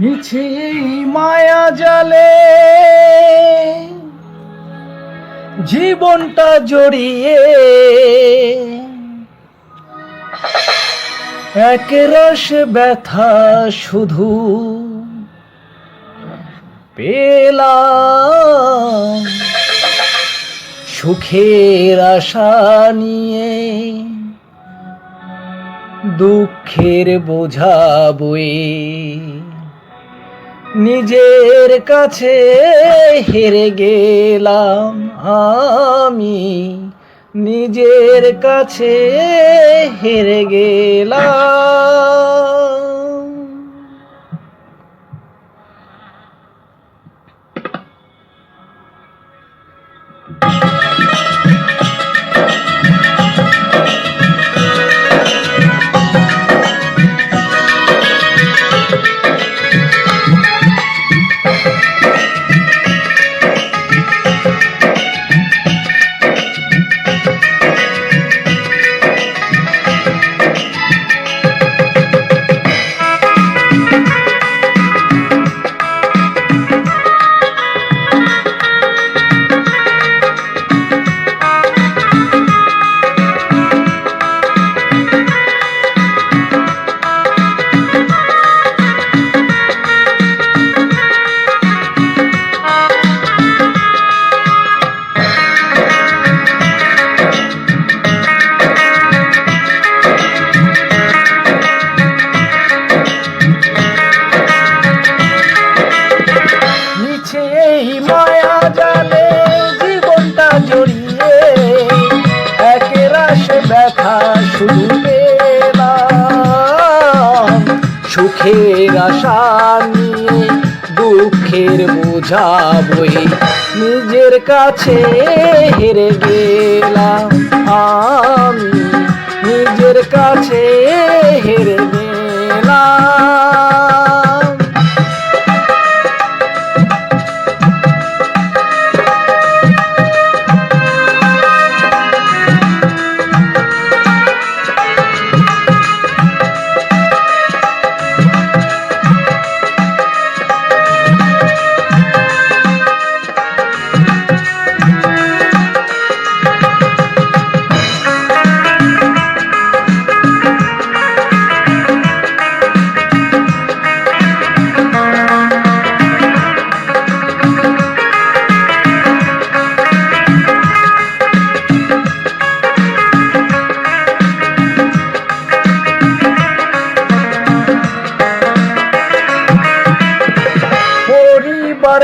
মিছে মায়া জালে। জীবনটা জড়িয়ে এক রস ব্যথা শুধু পেলাম। সুখের আশা নিয়ে দুঃখের বোঝা বয়ে। নিজের কাছে হেরে গেলাম আমি। নিজের কাছে হেরে গেলাম। এই মায়া জালে জীবনটা জড়িয়ে একেরাশ ব্যথা শুধু পেলাম সুখের আশা নিয়ে, দুঃখের বোঝা নিজের কাছে হেরে গেলাম। আমি নিজের কাছে হেরে গেলাম।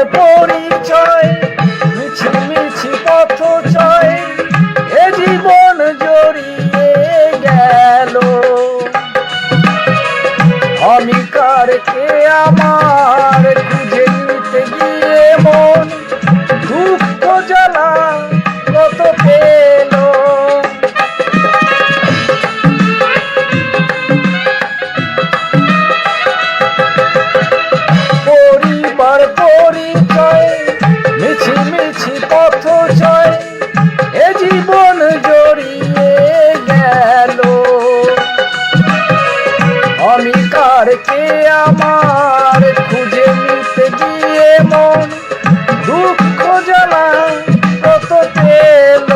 পরিবার পরিচয় মিছি মিছি পথ চয়, এ জীবন জড়িয়ে গেল। আমি কারকে আমার খুঁজে নিতে গিয়ে মন কারকে আমার খুঁজে নিতে গিয়ে মন দুঃখ জ্বালা কত পেল।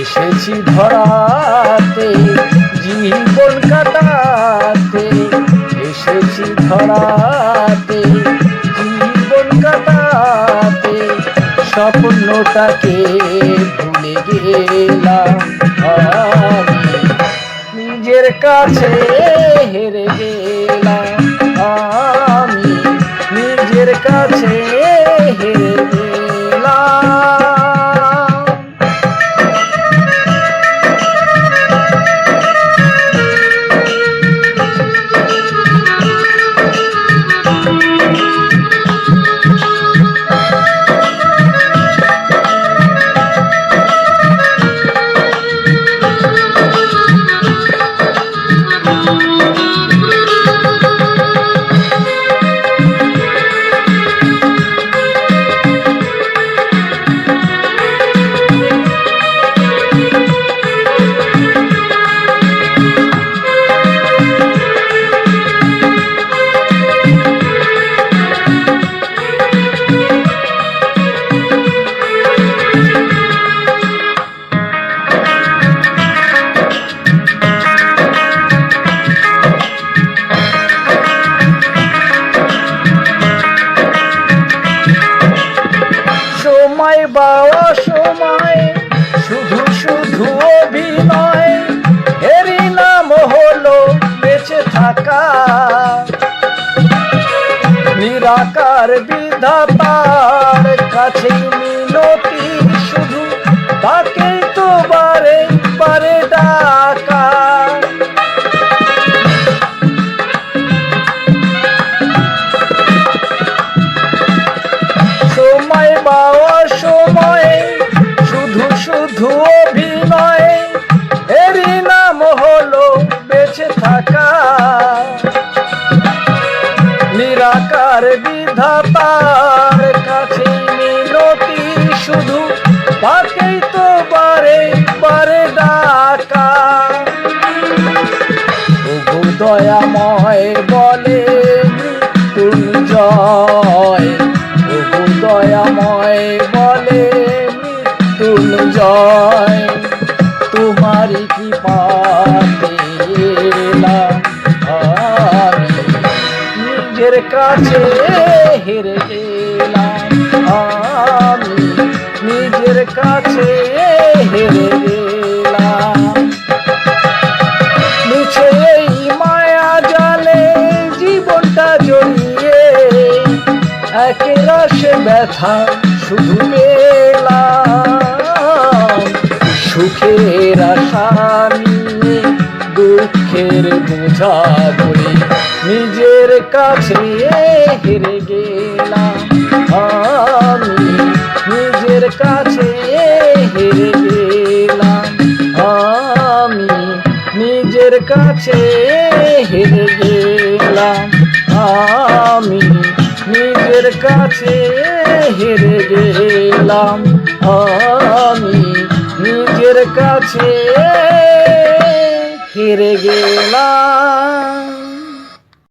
এসেছি ধরাতে, জীবন কাটাতে। এসেছি ধরাতে, জীবন কাটাতে। স্বপ্নটাকে ভুলে গেলাম। কাছে হেরে গেলাম। আমি নিজের কাছে হেরে গেলাম। অসময় শুধু শুধু অভিনয়। এরই নাম হলো বেঁচে থাকা। নিরাকার বিধাতার কাছে মিনতি শুধু, তাকে তো বারে বারে ডাকা। সময় বা শুধু অভিনয় এরই নাম হলো বেঁচে থাকা। নিরাকার বিধাতার কাছে মিনতি শুধু, তাকেই তো বারে বারে ডাকা। প্রভু দয়াময় বলে মৃত্যুঞ্জয় প্রভু দয়াময় মৃত্যুঞ্জয় তোমারই এলাম আমি। নিজের কাছে হেরে গেলাম আমি। নিজের কাছে হেরে গেলাম। মায়া জালে জীবনটা জড়িয়ে। একে ব্যথা শুধু পেলাম আশা নিয়ে, দুঃখের বোঝা বলে নিজের কাছে হেরে গেলাম। আমি নিজের কাছে হেরে গেলাম। আমি নিজের কাছে হেরে গেলাম। আমি নিজের কাছে হেরে গেলাম। আমি নিজের কাছে হেরে গেলাম।